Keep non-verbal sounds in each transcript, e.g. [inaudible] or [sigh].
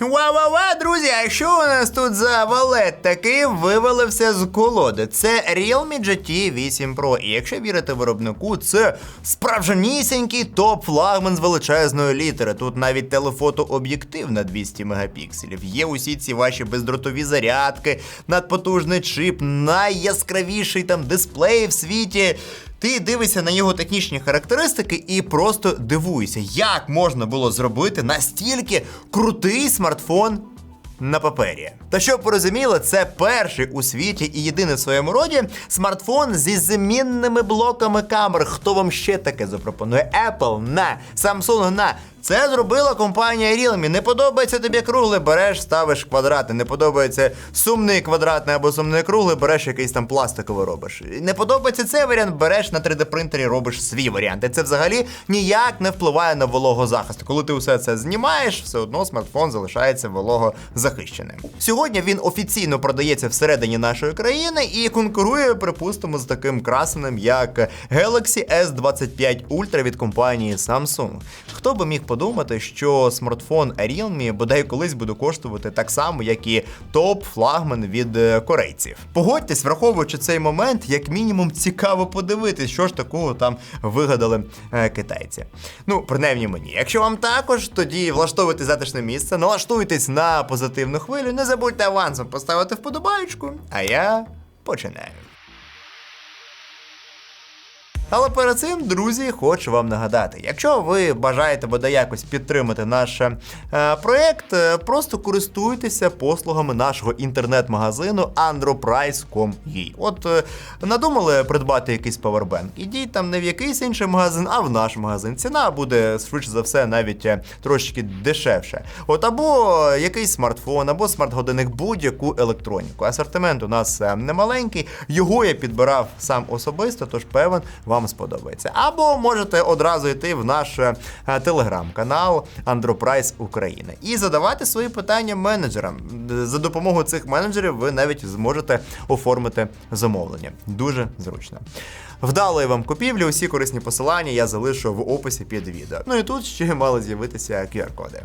Ва-ва-ва, друзі, а що у нас тут за валет такий вивалився з колоди? Це Realme GT 8 Pro. І якщо вірити виробнику, це справжнісінький топ-флагман з величезної літери. Тут навіть телефото-об'єктив на 200 мегапікселів. Є усі ці ваші бездротові зарядки, надпотужний чип, найяскравіший там дисплей в світі. Ти дивишся на його технічні характеристики і просто дивуєшся, як можна було зробити настільки крутий смартфон на папері. Та щоб порозуміло, це перший у світі і єдиний в своєму роді смартфон зі змінними блоками камер. Хто вам ще таке запропонує? Apple на Samsung на. Це зробила компанія Realme. Не подобається тобі кругле, береш, ставиш квадратне. Не подобається сумний квадратний або сумний круглий, береш якийсь там пластиковий робиш. Не подобається цей варіант, береш на 3D принтері, робиш свій варіант. І це взагалі ніяк не впливає на вологозахист. Коли ти усе це знімаєш, все одно смартфон залишається вологозахищеним. Сьогодні він офіційно продається всередині нашої країни і конкурує, припустимо, з таким красеним, як Galaxy S25 Ultra від компанії Samsung. Хто би міг подумати, що смартфон Realme бодай колись буде коштувати так само, як і топ-флагман від е, корейців. Погодьтесь, враховуючи цей момент, як мінімум цікаво подивитись, що ж такого там вигадали е, китайці. Ну, принаймні мені. Якщо вам також, тоді влаштовуйте затишне місце, налаштуйтесь на позитивну хвилю, не забудьте авансом поставити вподобайку, а я починаю. Але перед цим, друзі, хочу вам нагадати: якщо ви бажаєте бодай якось підтримати наш е, проект, е, просто користуйтеся послугами нашого інтернет-магазину androprice.com.ua. От е, надумали придбати якийсь павербенк. Ідіть там не в якийсь інший магазин, а в наш магазин. Ціна буде швидше за все навіть е, трошки дешевше. От або якийсь смартфон, або смарт-годинник, будь-яку електроніку. Асортимент у нас е, немаленький. Його я підбирав сам особисто, тож певен вам сподобається. Або можете одразу йти в наш е, телеграм-канал Androprise Україна і задавати свої питання менеджерам. За допомогою цих менеджерів ви навіть зможете оформити замовлення. Дуже зручно. Вдалої вам купівлі, усі корисні посилання я залишу в описі під відео. Ну і тут ще мали з'явитися QR-коди.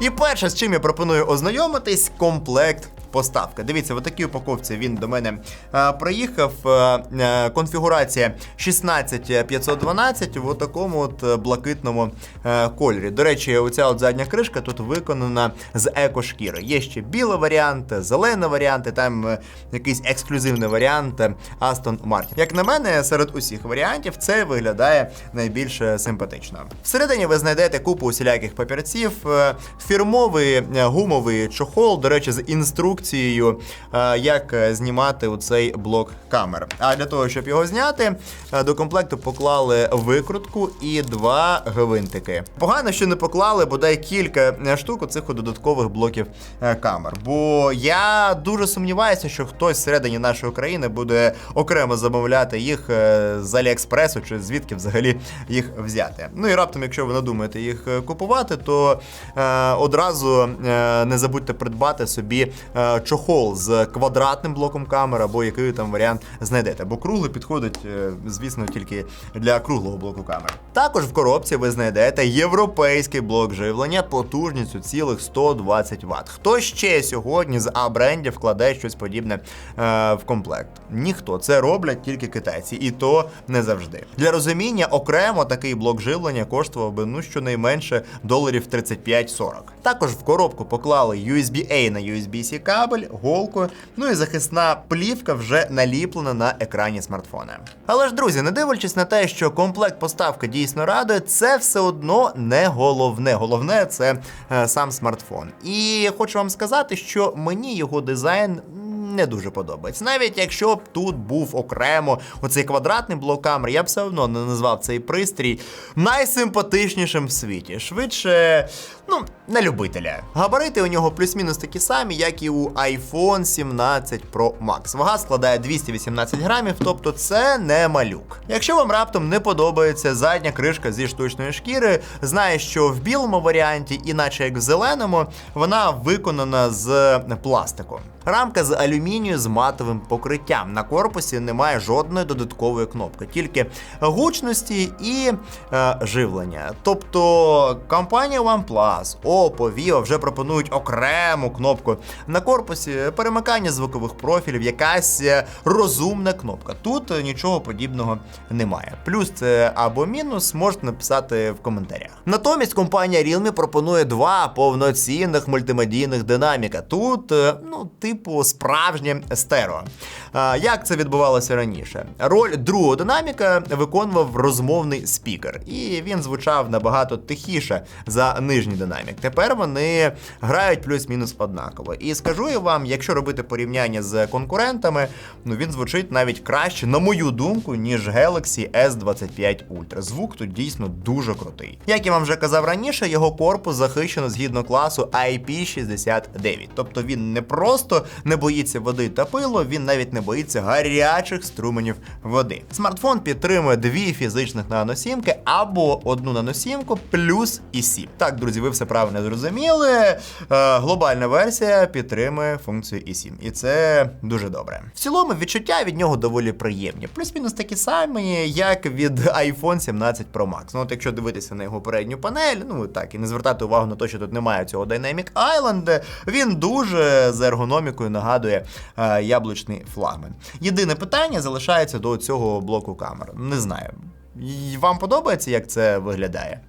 І перше, з чим я пропоную ознайомитись, комплект поставка. Дивіться, в такій упаковці він до мене е, приїхав. Е, е, конфігурація 16512 в такому от блакитному е, кольорі. До речі, оця от задня кришка тут виконана з екошкіри. Є ще білий варіант, зелений варіант, там е, якийсь ексклюзивний варіант Aston Martin. Як на мене, серед усіх варіантів це виглядає найбільш симпатично. Всередині ви знайдете купу усіляких папірців, фірмовий гумовий чохол, до речі, з інструкцією, е, як е, знімати оцей блок камер. А для того, щоб його зняти, е, до комплекту поклали викрутку і два гвинтики. Погано, що не поклали бодай кілька штук оцих додаткових блоків камер. Бо я дуже сумніваюся, що хтось всередині нашої країни буде окремо замовляти їх з Аліекспресу чи звідки взагалі їх взяти. Ну і раптом, якщо ви надумаєте їх купувати, то е, одразу е, не забудьте придбати собі чохол з квадратним блоком камер або який там варіант знайдете. Бо круглий підходить, е, звісно, тільки для круглого блоку камер. Також в коробці ви знайдете європейський блок живлення потужністю цілих 120 Вт. Хто ще сьогодні з А-брендів вкладає щось подібне е, в комплект? Ніхто. Це роблять тільки китайці, і то не завжди. Для розуміння, окремо такий блок живлення коштував би ну щонайменше доларів 35-40. Також в коробку поклали USB-A на USB-C кабель, голку, ну і захисна плівка вже наліплена на екрані смартфона. Але ж, друзі, не дивлячись на те, що комплект поставки дійсно радує, це все одно не головне. Головне це е, сам смартфон. І хочу вам сказати, що мені його дизайн. Не дуже подобається. Навіть якщо б тут був окремо оцей квадратний блок камер, я б все одно не назвав цей пристрій найсимпатичнішим в світі. Швидше, ну, на любителя. Габарити у нього плюс-мінус такі самі, як і у iPhone 17 Pro Max. Вага складає 218 грамів, тобто це не малюк. Якщо вам раптом не подобається задня кришка зі штучної шкіри, знає, що в білому варіанті, іначе як в зеленому, вона виконана з пластику. Рамка з алюмінію з матовим покриттям. На корпусі немає жодної додаткової кнопки, тільки гучності і е, живлення. Тобто компанія OnePlus, Oppo, Vivo вже пропонують окрему кнопку на корпусі перемикання звукових профілів, якась е, розумна кнопка. Тут нічого подібного немає. Плюс це або мінус, можете написати в коментарях. Натомість компанія Realme пропонує два повноцінних мультимедійних динаміка. Тут, е, ну, типу, справжнє стерео. Як це відбувалося раніше? Роль другого динаміка виконував розмовний спікер, і він звучав набагато тихіше за нижній динамік. Тепер вони грають плюс-мінус однаково. І скажу я вам, якщо робити порівняння з конкурентами, ну він звучить навіть краще, на мою думку, ніж Galaxy S25 Ultra. Звук тут дійсно дуже крутий. Як я вам вже казав раніше, його корпус захищено згідно класу IP69. Тобто він не просто не боїться води та пилу, він навіть не боїться гарячих струменів води. Смартфон підтримує дві фізичних наносімки або одну наносімку плюс і сім. Так, друзі, ви все правильно зрозуміли. Е, глобальна версія підтримує функцію i7. І це дуже добре. В цілому відчуття від нього доволі приємні. Плюс-мінус такі самі, як від iPhone 17 Pro Max. Ну, от якщо дивитися на його передню панель, ну так, і не звертати увагу на те, що тут немає цього Dynamic Island, він дуже за ергономікою нагадує е, яблучний флагман. Єдине питання залишається до цього блоку камер. Не знаю. Вам подобається, як це виглядає?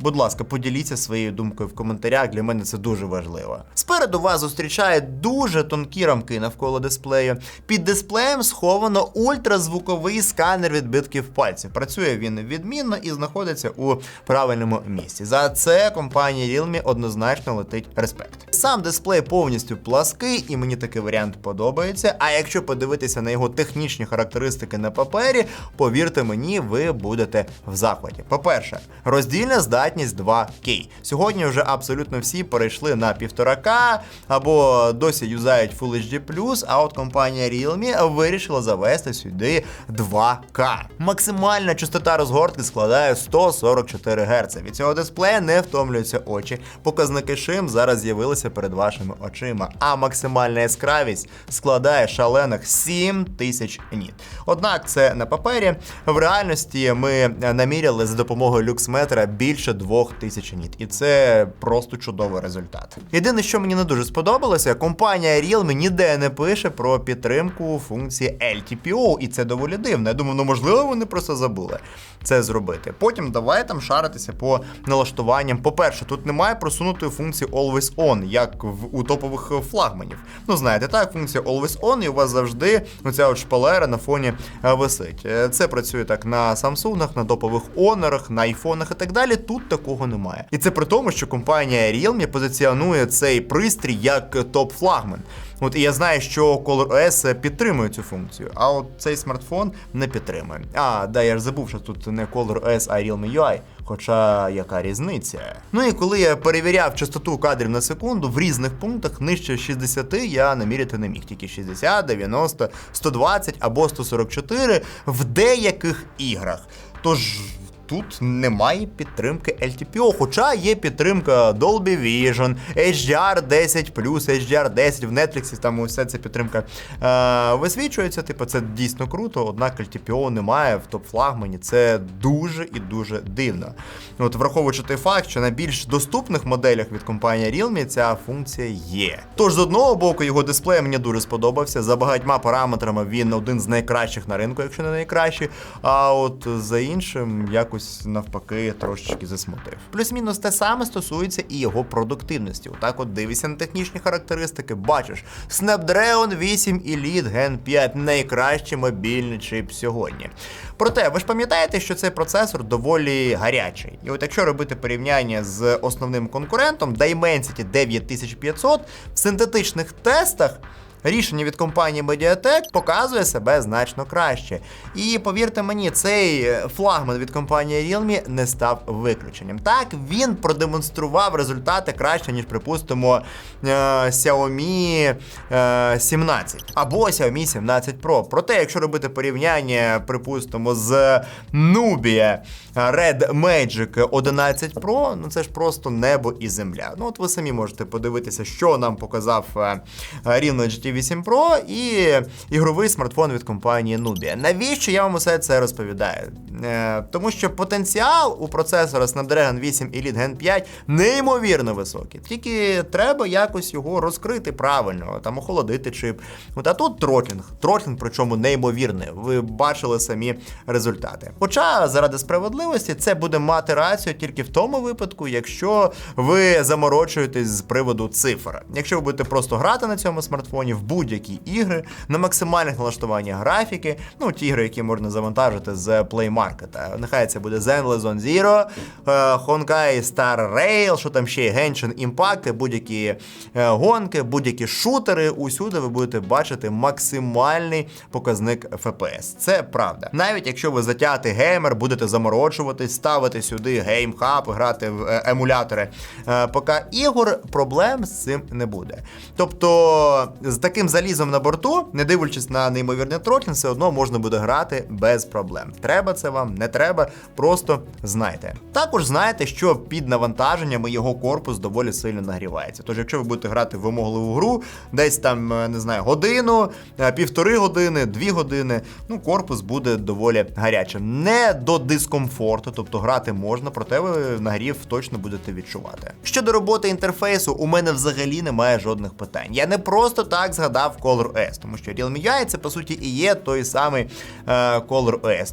Будь ласка, поділіться своєю думкою в коментарях. Для мене це дуже важливо. Спереду вас зустрічає дуже тонкі рамки навколо дисплею. Під дисплеєм сховано ультразвуковий сканер відбитків пальців. Працює він відмінно і знаходиться у правильному місці. За це компанія Realme однозначно летить респект. Сам дисплей повністю плаский, і мені такий варіант подобається. А якщо подивитися на його технічні характеристики на папері, повірте мені, ви будете в захваті. По-перше, роздільна здатність 2К. Сьогодні вже абсолютно всі перейшли на 1,5К або досі юзають Full HD+, а от компанія Realme вирішила завести сюди 2К. Максимальна частота розгортки складає 144 Гц. Від цього дисплея не втомлюються очі. Показники шим зараз з'явилися перед вашими очима, а максимальна яскравість складає шалених 7000 ніт. Однак це на папері. В реальності ми наміряли за допомогою люксметра більше 2000 ніт, і це просто чудовий результат. Єдине, що мені не дуже сподобалося, компанія Realme ніде не пише про підтримку функції LTPO, і це доволі дивно. Я думаю, ну можливо, вони просто забули це зробити. Потім давай там шаритися по налаштуванням. По-перше, тут немає просунутої функції Always On, як в у топових флагманів. Ну, знаєте, так, функція Always On, і у вас завжди оця от шпалера на фоні е, висить. Е, Це працює так на Samsung, на топових Honor, на айфонах і так далі. Тут такого немає. І це при тому, що компанія Realme позиціонує цей пристрій як топ-флагман. От і я знаю, що ColorOS підтримує цю функцію, а от цей смартфон не підтримує. А, да, я ж забув, що тут не ColorOS, а Realme UI. Хоча яка різниця? Ну і коли я перевіряв частоту кадрів на секунду, в різних пунктах нижче 60 я наміряти не міг. Тільки 60, 90, 120 або 144 в деяких іграх. Тож. Тут немає підтримки LTPO, хоча є підтримка Dolby Vision, HDR 10 HDR 10 в Netflix, там усе ця підтримка е, висвічується. Типу, це дійсно круто, однак LTPO немає в топ-флагмані. Це дуже і дуже дивно. От Враховуючи той факт, що на більш доступних моделях від компанії Realme ця функція є. Тож, з одного боку, його дисплей мені дуже сподобався. За багатьма параметрами він один з найкращих на ринку, якщо не найкращий. А от за іншим, якось навпаки, трошечки засмутив. Плюс-мінус те саме стосується і його продуктивності. Отак, от дивишся на технічні характеристики, бачиш Snapdragon 8 Elite Gen 5 найкращий мобільний чип сьогодні. Проте, ви ж пам'ятаєте, що цей процесор доволі гарячий. І от якщо робити порівняння з основним конкурентом Dimensity 9500 в синтетичних тестах. Рішення від компанії Mediatek показує себе значно краще. І повірте мені, цей флагман від компанії Realme не став виключенням. Так, він продемонстрував результати краще, ніж, припустимо, е, Xiaomi е, 17 або Xiaomi 17 Pro. Проте, якщо робити порівняння, припустимо, з Nubia Red Magic 11 Pro, ну це ж просто небо і земля. Ну от ви самі можете подивитися, що нам показав е, Realme GT GT 8 Pro і ігровий смартфон від компанії Nubia. Навіщо я вам усе це розповідаю? Е, тому що потенціал у процесора Snapdragon 8 Elite Gen 5 неймовірно високий. Тільки треба якось його розкрити правильно, там охолодити чип. От, а тут тротлінг. Тротлінг, причому неймовірний. Ви бачили самі результати. Хоча заради справедливості це буде мати рацію тільки в тому випадку, якщо ви заморочуєтесь з приводу цифр. Якщо ви будете просто грати на цьому смартфоні в будь-які ігри, на максимальних налаштуваннях графіки, ну ті ігри, які можна завантажити з Play Market. Нехай це буде Zenless Zone Zero, е, Honkai Star Rail, що там ще є, Genshin Impact, будь-які е, гонки, будь-які шутери. Усюди ви будете бачити максимальний показник FPS. Це правда. Навіть якщо ви затятий геймер, будете заморочуватись, ставити сюди геймхаб, грати в е, емулятори е, ПК ігор, проблем з цим не буде. Тобто з таким залізом на борту, не дивлячись на неймовірний тротлінг, все одно можна буде грати без проблем. Треба це вам, не треба, просто знайте. Також знайте, що під навантаженнями його корпус доволі сильно нагрівається. Тож, якщо ви будете грати в вимогливу гру, десь там е, не знаю, годину, е, півтори години, дві години, ну корпус буде доволі гарячим. Не до дискомфорту, тобто грати можна, проте ви нагрів точно будете відчувати. Щодо роботи інтерфейсу, у мене взагалі немає жодних питань. Я не просто так згадав Color S, тому що Realme UI це по суті і є той самий е, Color OS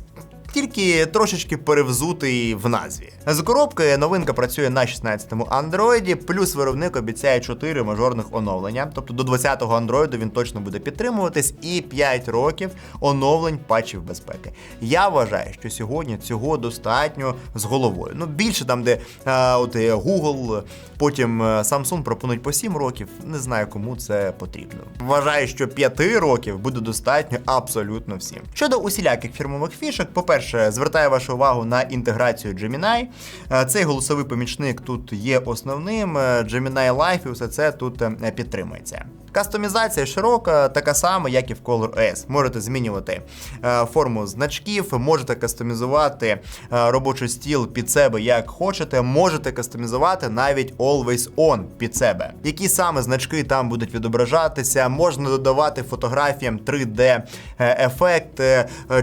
тільки трошечки перевзутий в назві. З коробки новинка працює на 16-му андроїді, плюс виробник обіцяє 4 мажорних оновлення. Тобто до 20-го андроїду він точно буде підтримуватись, і 5 років оновлень патчів безпеки. Я вважаю, що сьогодні цього достатньо з головою. Ну більше там, де а, от е, Google, потім е, Samsung пропонують по 7 років. Не знаю, кому це потрібно. Вважаю, що 5 років буде достатньо абсолютно всім. Щодо усіляких фірмових фішок, по-перше, звертаю вашу увагу на інтеграцію Gemini. Е, Цей голосовий помічник тут є основним. е, Gemini Life і все це тут е, підтримується. Кастомізація широка, така сама, як і в Color S. Можете змінювати е, форму значків, можете кастомізувати е, робочий стіл під себе як хочете. Можете кастомізувати навіть Always On під себе. Які саме значки там будуть відображатися, можна додавати фотографіям 3D е, ефект,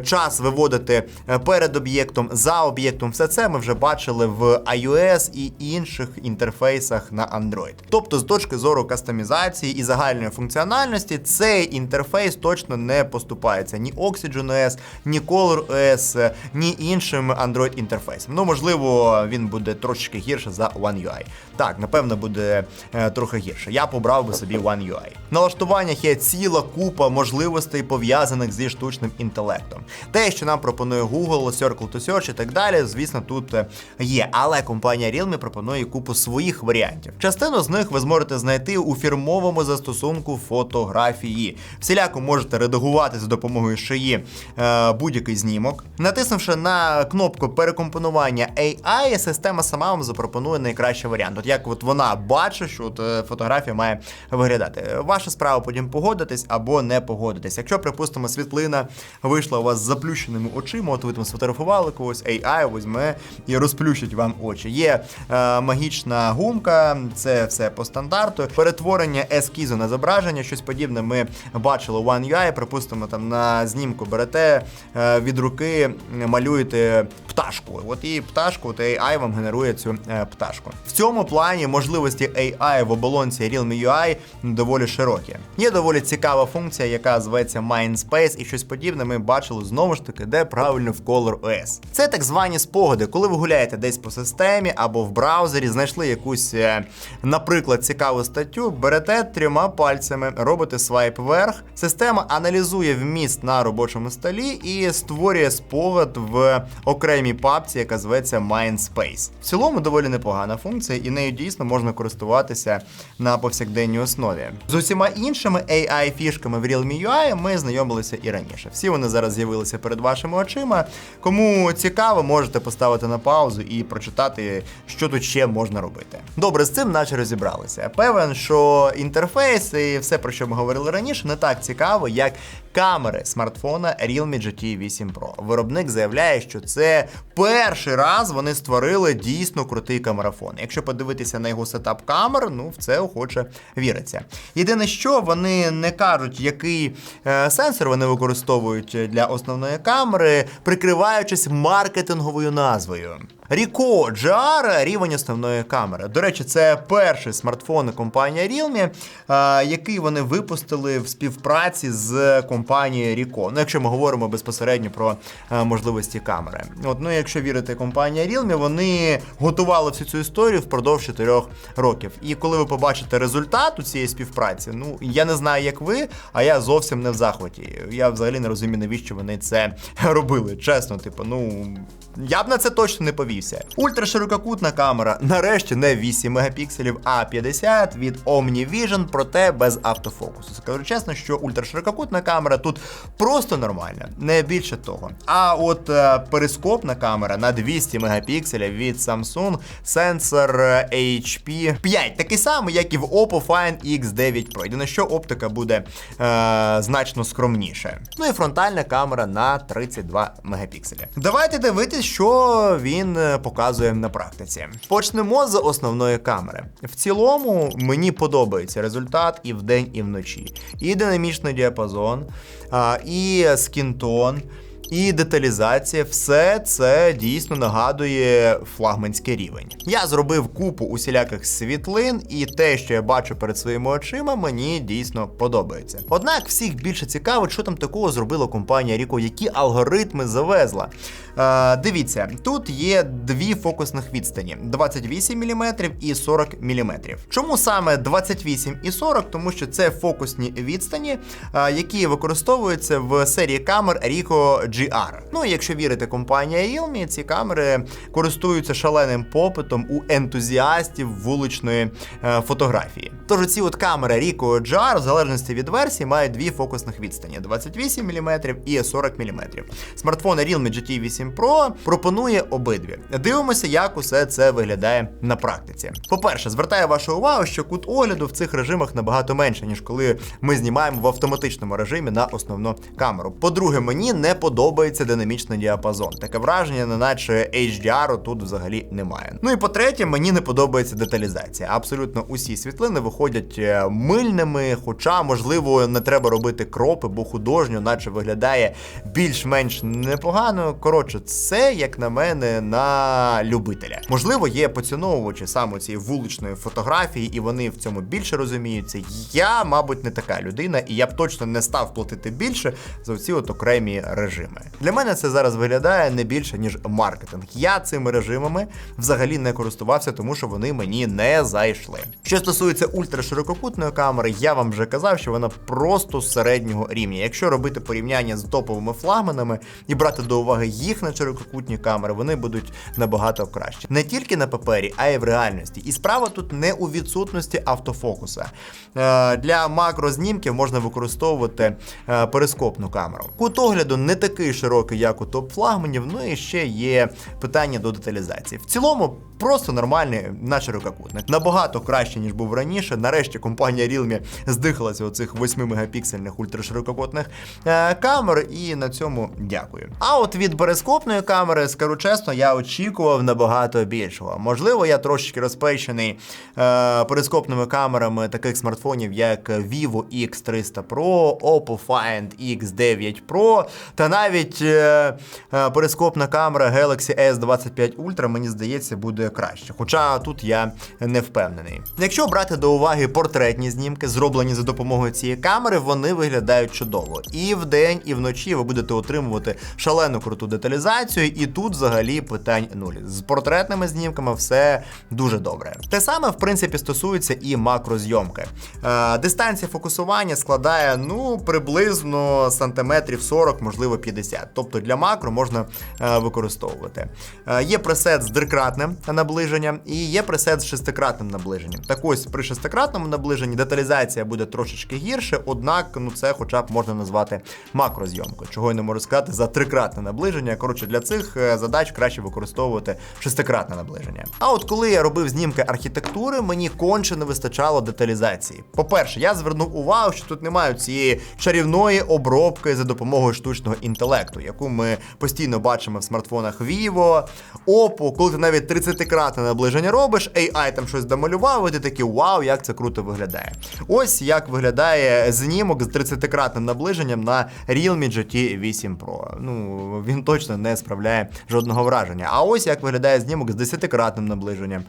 час виводити перед об'єктом, за об'єктом. Все це ми вже бачили в iOS і інших інтерфейсах на Android. Тобто, з точки зору кастомізації і загальної функціональності, цей інтерфейс точно не поступається ні OxygenOS, ні ColorOS, ні іншим Android інтерфейсом. Ну, можливо, він буде трошечки гірше за One UI. Так, напевно, буде е, трохи гірше. Я побрав би собі One UI. В налаштуваннях є ціла купа можливостей, пов'язаних зі штучним інтелектом. Те, що нам пропонує Google, Circle to Search і так далі, звісно, тут е, є. Але компанія Realme пропонує купу своїх варіантів. Частину з них ви зможете знайти у фірмовому застосунку фотографії. Всіляко можете редагувати за допомогою шиї е, будь-який знімок. Натиснувши на кнопку перекомпонування AI, система сама вам запропонує найкращий варіант. От як от вона бачить, що от, е, фотографія має виглядати. Ваша справа потім погодитись або не погодитись. Якщо, припустимо, світлина вийшла у вас з заплющеними очима, от ви там сфотографували когось, AI візьме і розплющить вам очі. Є е, магічна гумка, це все по стандарту. Перетворення ескізу на зображення, щось подібне ми бачили One UI, припустимо, там на знімку берете е, від руки, малюєте пташку. От і пташку, от AI вам генерує цю е, пташку. В цьому плані можливості AI в оболонці Realme UI доволі широкі. Є доволі цікава функція, яка зветься Mindspace, і щось подібне ми бачили знову ж таки, де правильно в Color OS. Це так звані спогади, коли ви гуляєте десь по системі або в браузері, знайшли якусь, е, наприклад, цікаву статтю, берете трьома пальцями, робите свайп вверх. Система аналізує вміст на робочому столі і створює спогад в окремій папці, яка зветься Mindspace. В цілому доволі непогана функція, і нею дійсно можна користуватися на повсякденній основі. З усіма іншими AI-фішками в Realme UI ми знайомилися і раніше. Всі вони зараз з'явилися перед вашими очима. Кому цікаво, можете поставити на паузу і прочитати, що тут ще можна робити. Добре, з цим наче розібралися. Певен, що інтерфейс і все, про що ми говорили раніше, не так цікаво, як камери смартфона Realme GT 8 Pro. Виробник заявляє, що це перший раз вони створили дійсно крутий камерафон. Якщо подивитися на його сетап камер, ну в це охоче віриться. Єдине, що вони не кажуть, який е, сенсор вони використовують для основної камери, прикриваючись маркетинговою назвою. Ricoh GR – рівень основної камери. До речі, це перший смартфон компанії Realme, е, який вони випустили в співпраці з компанією Ricoh. Ну, якщо ми говоримо безпосередньо про е, можливості камери. От, ну, якщо вірити компанії Realme, вони готували всю цю історію впродовж 4 років. І коли ви побачите результат у цієї співпраці, ну я не знаю, як ви, а я зовсім не в захваті. Я взагалі не розумію, навіщо вони це [laughs] робили. Чесно, типу, ну. Я б на це точно не повівся. Ультраширококутна камера, нарешті не 8 мегапікселів, а 50 від OmniVision, проте без автофокусу. Скажу чесно, що ультраширококутна камера тут просто нормальна, не більше того. А от е, перископна камера на 200 мегапікселів від Samsung сенсор е, HP 5, такий самий, як і в Oppo Find X9 Pro. Єдине, що оптика буде е, значно скромніше. Ну і фронтальна камера на 32 мегапікселі. Давайте дивитись, що він е, показує на практиці. Почнемо з основної камери. В цілому мені подобається результат і вдень, і вночі. І динамічний діапазон, і скінтон. І деталізація, все це дійсно нагадує флагманський рівень. Я зробив купу усіляких світлин, і те, що я бачу перед своїми очима, мені дійсно подобається. Однак всіх більше цікавить, що там такого зробила компанія Ricoh, які алгоритми завезла. Е, дивіться, тут є дві фокусних відстані: 28 мм і 40 мм. Чому саме 28 і 40? Тому що це фокусні відстані, е, які використовуються в серії камер Ricoh GR. Ну і якщо вірити компанії Realme, ці камери користуються шаленим попитом у ентузіастів вуличної е, фотографії. Тож ці от камери Ricoh GR, в залежності від версії, мають дві фокусних відстані: 28 мм і 40 мм. Смартфон Realme GT 8 Pro пропонує обидві. Дивимося, як усе це виглядає на практиці. По-перше, звертаю вашу увагу, що кут огляду в цих режимах набагато менше, ніж коли ми знімаємо в автоматичному режимі на основну камеру. По-друге, мені не подобається динамічний діапазон. Таке враження, неначе HDR тут взагалі немає. Ну і по-третє, мені не подобається деталізація. Абсолютно усі світлини виходять е, мильними, хоча, можливо, не треба робити кропи, бо художньо, наче виглядає більш-менш непогано. Коротше, це, як на мене, на любителя. Можливо, є поціновувачі саме цієї вуличної фотографії, і вони в цьому більше розуміються. Я, мабуть, не така людина, і я б точно не став платити більше за ці от окремі режими. Для мене це зараз виглядає не більше ніж маркетинг. Я цими режимами взагалі не користувався, тому що вони мені не зайшли. Що стосується ультраширококутної камери, я вам вже казав, що вона просто середнього рівня. Якщо робити порівняння з топовими флагманами і брати до уваги їх на ширококутні камери, вони будуть набагато краще. Не тільки на папері, а й в реальності. І справа тут не у відсутності автофокуса. Е, Для макрознімків можна використовувати е, перископну камеру. Кут огляду не такий широкий, як у топ-флагманів, ну і ще є питання до деталізації. В цілому. Просто нормальний на ширококутник. Набагато краще, ніж був раніше. Нарешті компанія Realme здихалася оцих 8 мегапіксельних ультраширококутних е, камер, і на цьому дякую. А от від перископної камери, скажу чесно, я очікував набагато більшого. Можливо, я трошечки розпечений е, перископними камерами таких смартфонів, як Vivo X300 Pro, Oppo Find X9 Pro, та навіть е, е, перископна камера Galaxy S25 Ultra, мені здається, буде краще. Хоча тут я не впевнений. Якщо брати до уваги портретні знімки, зроблені за допомогою цієї камери, вони виглядають чудово. І вдень, і вночі ви будете отримувати шалену круту деталізацію, і тут взагалі питань нуль. З портретними знімками все дуже добре. Те саме, в принципі, стосується і макрозйомки. Е, дистанція фокусування складає ну приблизно сантиметрів 40, можливо 50. 60. Тобто для макро можна е, використовувати. Е, є пресет з трикратним наближенням і є пресет з шестикратним наближенням. Так ось при шестикратному наближенні деталізація буде трошечки гірше, однак ну це хоча б можна назвати макрозйомкою, чого я не можу сказати за трикратне наближення. Коротше, для цих е, задач краще використовувати шестикратне наближення. А от коли я робив знімки архітектури, мені конче не вистачало деталізації. По-перше, я звернув увагу, що тут немає цієї чарівної обробки за допомогою штучного інтелекту, яку ми постійно бачимо в смартфонах Vivo, Oppo, коли ти навіть 30-кратне наближення робиш, AI там щось домалював, і ти такий вау, як це круто виглядає. Ось як виглядає знімок з 30-кратним наближенням на Realme GT 8 Pro. Ну, він точно не справляє жодного враження. А ось як виглядає знімок з 10-кратним наближенням.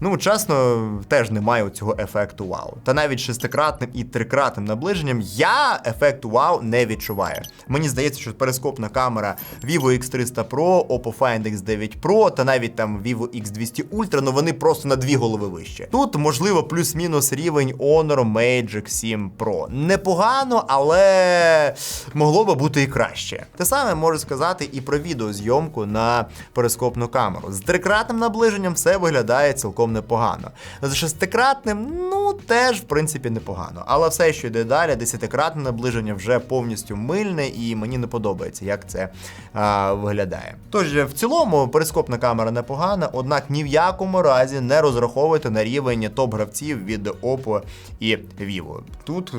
Ну, чесно, теж немає цього ефекту вау. Та навіть шестикратним і трикратним наближенням я ефекту вау не відчуваю. Мені здається, що перископна камера Vivo X300 Pro, Oppo Find X9 Pro та навіть там Vivo X200 Ultra, ну вони просто на дві голови вище. Тут, можливо, плюс-мінус рівень Honor Magic 7 Pro. Непогано, але могло би бути і краще. Те саме можу сказати і про відеозйомку на перископну камеру. З трикратним наближенням все виглядає цілком непогано. З шестикратним, ну теж в принципі непогано. Але все, що йде далі, десятикратне наближення вже повністю мильне, і мені не подобається, як це а, виглядає. Тож в цілому перископна камера непогана, однак ні в якому разі не розраховуйте на рівень топ-гравців від Oppo і Vivo. Тут е,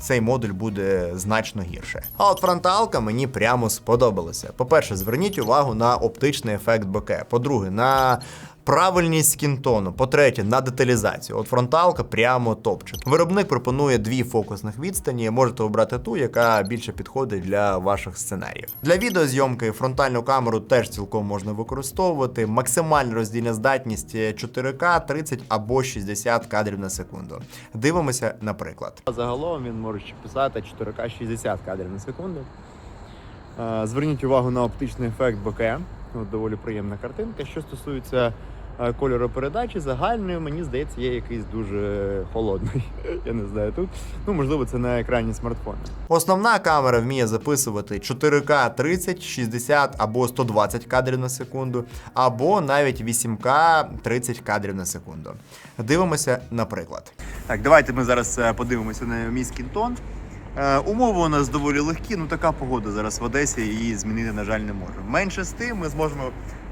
цей модуль буде значно гірше. А от фронталка мені прямо сподобалася. По-перше, зверніть увагу на оптичний ефект боке. По-друге, на Правильність скінтону, по-третє, на деталізацію. От фронталка прямо топчик. Виробник пропонує дві фокусних відстані. Можете обрати ту, яка більше підходить для ваших сценаріїв. Для відеозйомки фронтальну камеру теж цілком можна використовувати. Максимальна роздільна здатність 4К 30 або 60 кадрів на секунду. Дивимося, наприклад. Загалом він може писати 4К 60 кадрів на секунду. Е, Зверніть увагу на оптичний ефект боке. От доволі приємна картинка. Що стосується е, кольору передачі, загальної, мені здається, є якийсь дуже холодний. [laughs] Я не знаю тут. Ну, можливо, це на екрані смартфона. Основна камера вміє записувати 4К 30, 60 або 120 кадрів на секунду, або навіть 8К 30 кадрів на секунду. Дивимося, наприклад. Так, давайте ми зараз е, подивимося на мій скінтон. Е, умови у нас доволі легкі, ну така погода зараз в Одесі, її змінити, на жаль, не можемо. Менше з тим, ми зможемо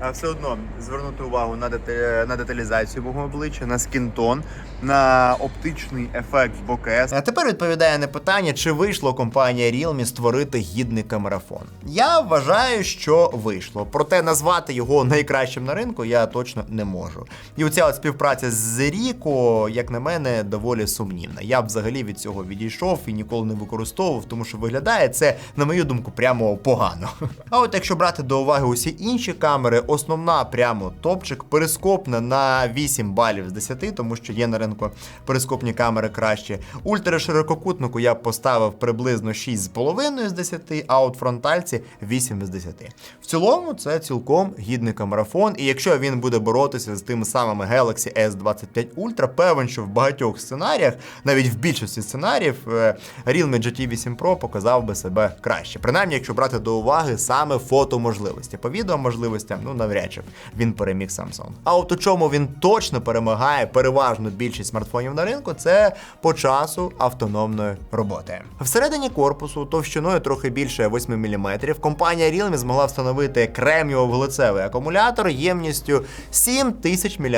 все одно звернути увагу на, дете- на деталізацію мого обличчя, на скінтон, на оптичний ефект бокес. А тепер відповідає на питання, чи вийшло компанія Realme створити гідний камерафон. Я вважаю, що вийшло. Проте назвати його найкращим на ринку я точно не можу. І оця от співпраця з Ріко, як на мене, доволі сумнівна. Я б взагалі від цього відійшов і ніколи не використовував, тому що виглядає це, на мою думку, прямо погано. [laughs] А от якщо брати до уваги усі інші камери, основна прямо топчик, перископна на 8 балів з 10, тому що є на ринку перископні камери краще. Ультраширококутнику я поставив приблизно 6,5 з 10, а от фронтальці 8 з 10. В цілому це цілком гідний камерафон, і якщо він буде боротися з тими самими Galaxy S25 Ultra, певен, що в багатьох сценаріях, навіть в більшості сценаріїв, е, Realme GT 8 Pro показав би себе краще. Принаймні, якщо брати до уваги саме фотоможливості. По відеоможливостям, ну навряд чи він переміг Samsung. А от у чому він точно перемагає переважну більшість смартфонів на ринку, це по часу автономної роботи. Всередині корпусу товщиною трохи більше 8 мм, компанія Realme змогла встановити кремніово-вуглецевий акумулятор ємністю 7000 мАч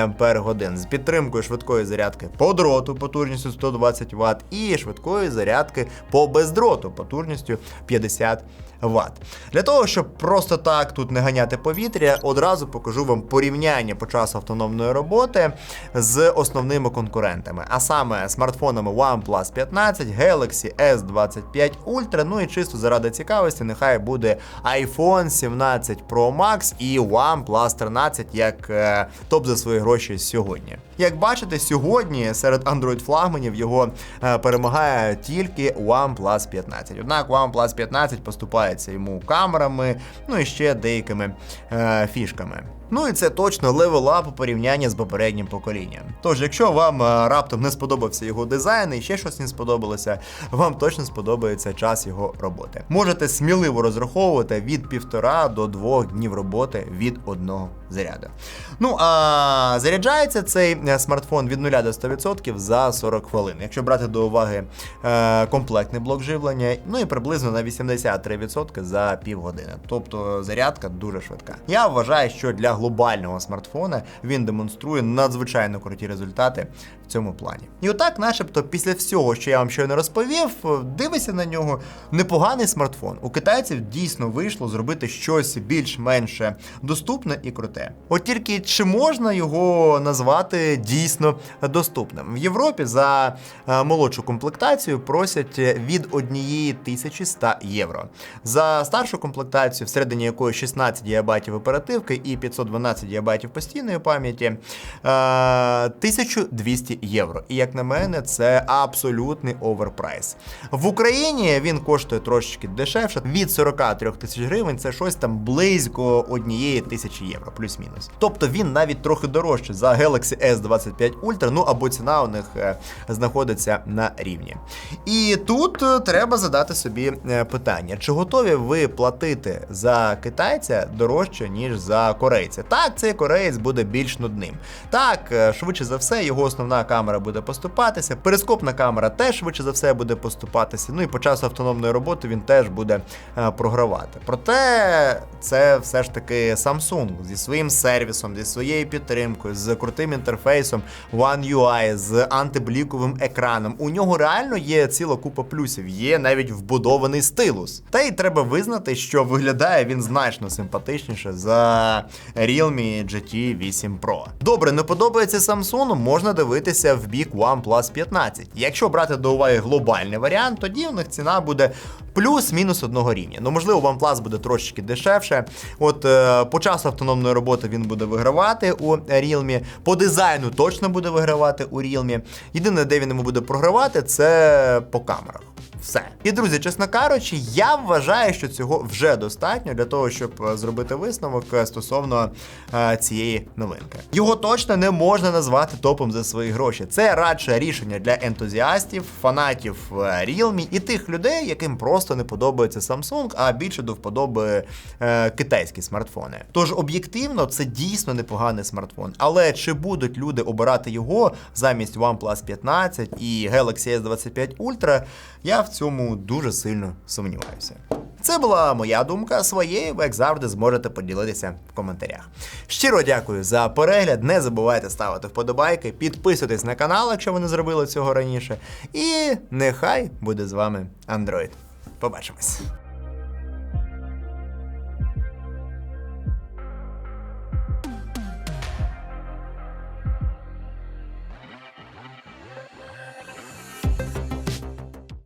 з підтримкою швидкої зарядки по дроту потужністю 120 Вт і швидкої зарядки по бездроту потужністю 50 Вт. Для того, щоб просто так тут не ганяти повітря, одразу покажу вам порівняння по часу автономної роботи з основними конкурентами, а саме смартфонами OnePlus 15, Galaxy S25 Ultra, ну і чисто заради цікавості, нехай буде iPhone 17 Pro Max і OnePlus 13 як е, топ за свої гроші сьогодні. Як бачите, сьогодні серед Android флагманів його е, перемагає тільки OnePlus 15. Однак OnePlus 15 поступається йому камерами, ну і ще деякими е, фішками. Ну і це точно левелап у порівнянні з попереднім поколінням. Тож, якщо вам е, раптом не сподобався його дизайн і ще щось не сподобалося, вам точно сподобається час його роботи. Можете сміливо розраховувати від півтора до двох днів роботи від одного заряду. Ну а заряджається цей е, смартфон від 0 до 100% за 40 хвилин. Якщо брати до уваги е, комплектний блок живлення, ну і приблизно на 83% за півгодини. Тобто зарядка дуже швидка. Я вважаю, що для глобального смартфона він демонструє надзвичайно круті результати в цьому плані. І отак, начебто, після всього, що я вам щойно розповів, дивися на нього непоганий смартфон. У китайців дійсно вийшло зробити щось більш-менш доступне і круте. От тільки чи можна його назвати дійсно доступним? В Європі за е, молодшу комплектацію просять від 1100 євро. За старшу комплектацію, всередині якої 16 ГБ оперативки і 512 ГБ постійної пам'яті, е, 1200 євро. І як на мене, це абсолютний оверпрайс. В Україні він коштує трошечки дешевше, від 43 тисяч гривень. Це щось там близько однієї тисячі євро, плюс-мінус. Тобто він навіть трохи дорожче за Galaxy S25 Ultra, ну або ціна у них е, знаходиться на рівні. І тут е, треба задати собі е, питання: чи готові ви платити за китайця дорожче, ніж за корейця? Так, цей кореєць буде більш нудним. Так, е, швидше за все, його основна камера буде поступатися. Перископна камера теж швидше за все буде поступатися. Ну і по часу автономної роботи він теж буде е, програвати. Проте це все ж таки Samsung зі своїм сервісом, зі своєю підтримкою, з крутим інтерфейсом One UI, з антибліковим екраном. У нього реально є ціла купа плюсів, є навіть вбудований стилус. Та й треба визнати, що виглядає він значно симпатичніше за Realme GT 8 Pro. Добре, не подобається Samsung, можна дивитися в бік OnePlus 15. Якщо брати до уваги глобальний варіант, тоді у них ціна буде плюс-мінус одного рівня. Ну, можливо, OnePlus буде трошечки дешевше. От е, по часу автономної роботи він буде вигравати у Realme, по дизайну точно буде вигравати у Realme. Єдине, де він йому буде програвати, це по камерах. Все. І друзі, чесно кажучи, я вважаю, що цього вже достатньо для того, щоб е, зробити висновок е, стосовно е, цієї новинки. Його точно не можна назвати топом за свої гроші. Це радше рішення для ентузіастів, фанатів Realme і тих людей, яким просто не подобається Samsung, а більше до вподоби е, китайські смартфони. Тож об'єктивно це дійсно непоганий смартфон. Але чи будуть люди обирати його замість OnePlus 15 і Galaxy S25 Ultra, я в цьому дуже сильно сумніваюся. Це була моя думка. Своєю ви, як завжди, зможете поділитися в коментарях. Щиро дякую за перегляд. Не забувайте ставити вподобайки, підписуйтесь на канал, якщо ви не зробили цього раніше. І нехай буде з вами Android. Побачимось.